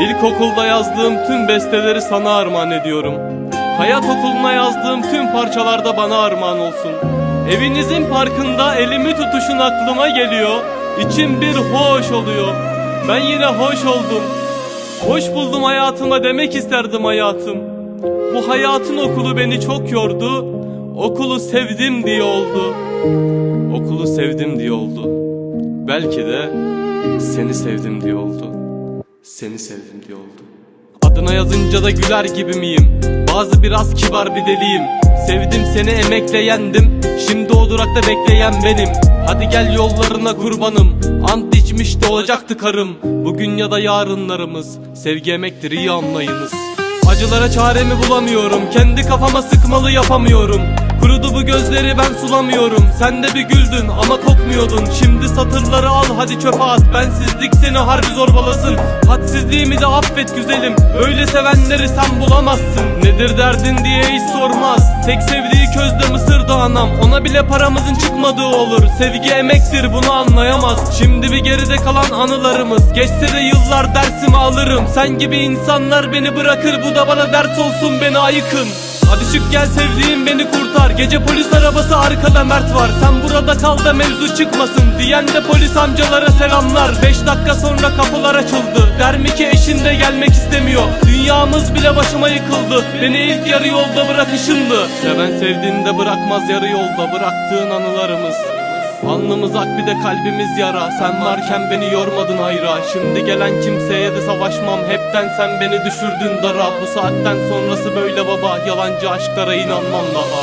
İlkokulda yazdığım tüm besteleri sana armağan ediyorum. Hayat okuluna yazdığım tüm parçalarda bana armağan olsun. Evinizin parkında elimi tutuşun aklıma geliyor. İçim bir hoş oluyor. Ben yine hoş oldum. Hoş buldum hayatıma demek isterdim hayatım. Bu hayatın okulu beni çok yordu. Okulu sevdim diye oldu. Okulu sevdim diye oldu. Belki de seni sevdim diye oldu. Seni sevdim diye oldu. Adına yazınca da güler gibi miyim? Bazı biraz kibar bir deliyim. Sevdim seni emekle yendim. Şimdi o durakta bekleyen benim. Hadi gel yollarına kurbanım. Ant içmiş de olacaktı karım. Bugün ya da yarınlarımız. Sevgi emektir iyi anlayınız. Acılara çaremi bulamıyorum. Kendi kafama sıkmalı yapamıyorum. Kurudu bu gözleri ben sulamıyorum. Sen de bir güldün ama kokmuyordun. Şimdi satırları al hadi çöpe at. Bensizlik seni harbi zorbalasın. Hadsizliğimi de affet güzelim. Öyle sevenleri sen bulamazsın. Nedir derdin diye hiç sormaz. Tek sevdiği közde mısırdı anam. Ona bile paramızın çıkmadığı olur. Sevgi emektir bunu anlayamaz. Şimdi bir geride kalan anılarımız. Geçse de yıllar dersimi alırım. Sen gibi insanlar beni bırakır. Bu da bana ders olsun beni ayıkın. Hadi çık gel sevdiğim beni kurtar. Gece polis arabası arkada Mert var. Sen burada kal da mevzu çıkmasın Diyen de polis amcalara selamlar. Beş dakika sonra kapılar açıldı. Der mi ki eşin de gelmek istemiyor? Dünyamız bile başıma yıkıldı. Beni ilk yarı yolda bırakışındı. Seven sevdiğinde bırakmaz yarı yolda Bıraktığın anılarımız Alnımız ak bir de kalbimiz yara. Sen varken beni yormadın hayra. Şimdi gelen kimseye de savaşmam. Hepten sen beni düşürdün dara. Bu saatten sonrası böyle baba. Yalancı aşklara inanmam daha.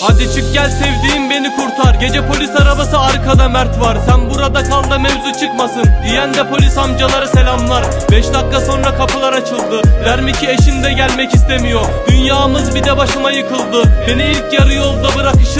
Hadi çık gel sevdiğim beni kurtar. Gece polis arabası arkada Mert var. Sen burada kal da mevzu çıkmasın Diyen de polis amcalara selamlar. Beş dakika sonra kapılar açıldı. Der mi ki eşin de gelmek istemiyor. Dünyamız bir de başıma yıkıldı. Beni ilk yarı yolda bırakışındı